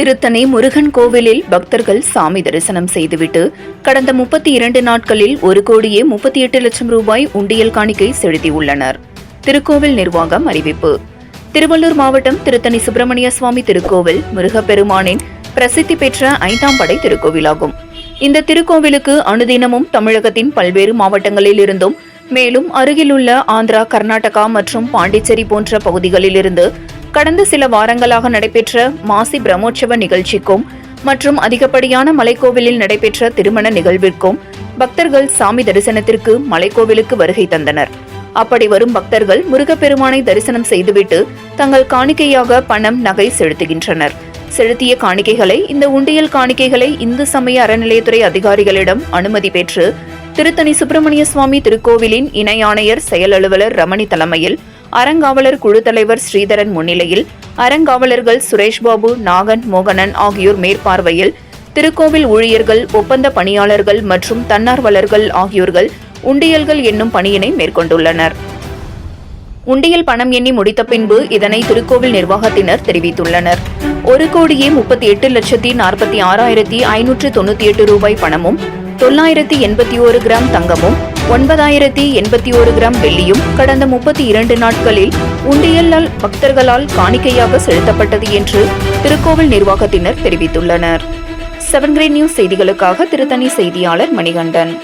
திருத்தணி முருகன் கோவிலில் பக்தர்கள் சாமி தரிசனம் செய்துவிட்டு கடந்த முப்பத்தி இரண்டு நாட்களில் ஒரு கோடியே முப்பத்தி எட்டு லட்சம் ரூபாய் உண்டியல் காணிக்கை செலுத்தியுள்ளனர். திருக்கோவில் நிர்வாகம் அறிவிப்பு. திருவள்ளூர் மாவட்டம் திருத்தணி சுப்பிரமணிய சுவாமி திருக்கோவில் முருகப்பெருமானின் பிரசித்தி பெற்ற ஐந்தாம் படை திருக்கோவிலாகும். இந்த திருக்கோவிலுக்கு அனுதினமும் தமிழகத்தின் பல்வேறு மாவட்டங்களில் இருந்தும் மேலும் அருகிலுள்ள ஆந்திரா கர்நாடகா மற்றும் பாண்டிச்சேரி போன்ற பகுதிகளிலிருந்து கடந்த சில வாரங்களாக நடைபெற்ற மாசி பிரம்மோற்சவ நிகழ்ச்சிக்கும் மற்றும் அதிகப்படியான மலைக்கோவிலில் நடைபெற்ற திருமண நிகழ்விற்கும் பக்தர்கள் சாமி தரிசனத்திற்கு மலைக்கோவிலுக்கு வருகை தந்தனர். அப்படி வரும் பக்தர்கள் முருகப்பெருமானை தரிசனம் செய்துவிட்டு தங்கள் காணிக்கையாக பணம் நகை செலுத்துகின்றனர். செலுத்திய காணிக்கைகளை இந்த உண்டியல் காணிக்கைகளை இந்து சமய அறநிலையத்துறை அதிகாரிகளிடம் அனுமதி பெற்று திருத்தணி சுப்பிரமணிய சுவாமி திருக்கோவிலின் இணை ஆணையர் செயல் அலுவலர் ரமணி தலைமையில் அறங்காவலர் குழு தலைவர் ஸ்ரீதரன் முன்னிலையில் அறங்காவலர்கள் சுரேஷ்பாபு நாகன் மோகனன் ஆகியோர் மேற்பார்வையில் திருக்கோவில் ஊழியர்கள் ஒப்பந்த பணியாளர்கள் மற்றும் தன்னார்வலர்கள் ஆகியோர்கள் உண்டியல்கள் என்னும் பணியினை மேற்கொண்டுள்ளனர். உண்டியல் பணம் எண்ணி முடித்த பின்பு இதனை திருக்கோவில் நிர்வாகத்தினர் தெரிவித்துள்ளனர். ஒரு கோடியே முப்பத்தி எட்டு லட்சத்தி நாற்பத்தி ஆறாயிரத்தி ஐநூற்று தொண்ணூற்றி எட்டு ரூபாய் பணமும் தொள்ளாயிரத்தி எண்பத்தி ஓரு கிராம் தங்கமும் ஒன்பதாயிரத்தி எண்பத்தி ஒரு கிராம் வெள்ளியும் கடந்த முப்பத்தி இரண்டு நாட்களில் உண்டியலால் பக்தர்களால் காணிக்கையாக செலுத்தப்பட்டது என்று திருக்கோவில் நிர்வாகத்தினர் தெரிவித்துள்ளனர். செவன் நியூஸ் செய்திகளுக்காக திருத்தணி செய்தியாளர் மணிகண்டன்.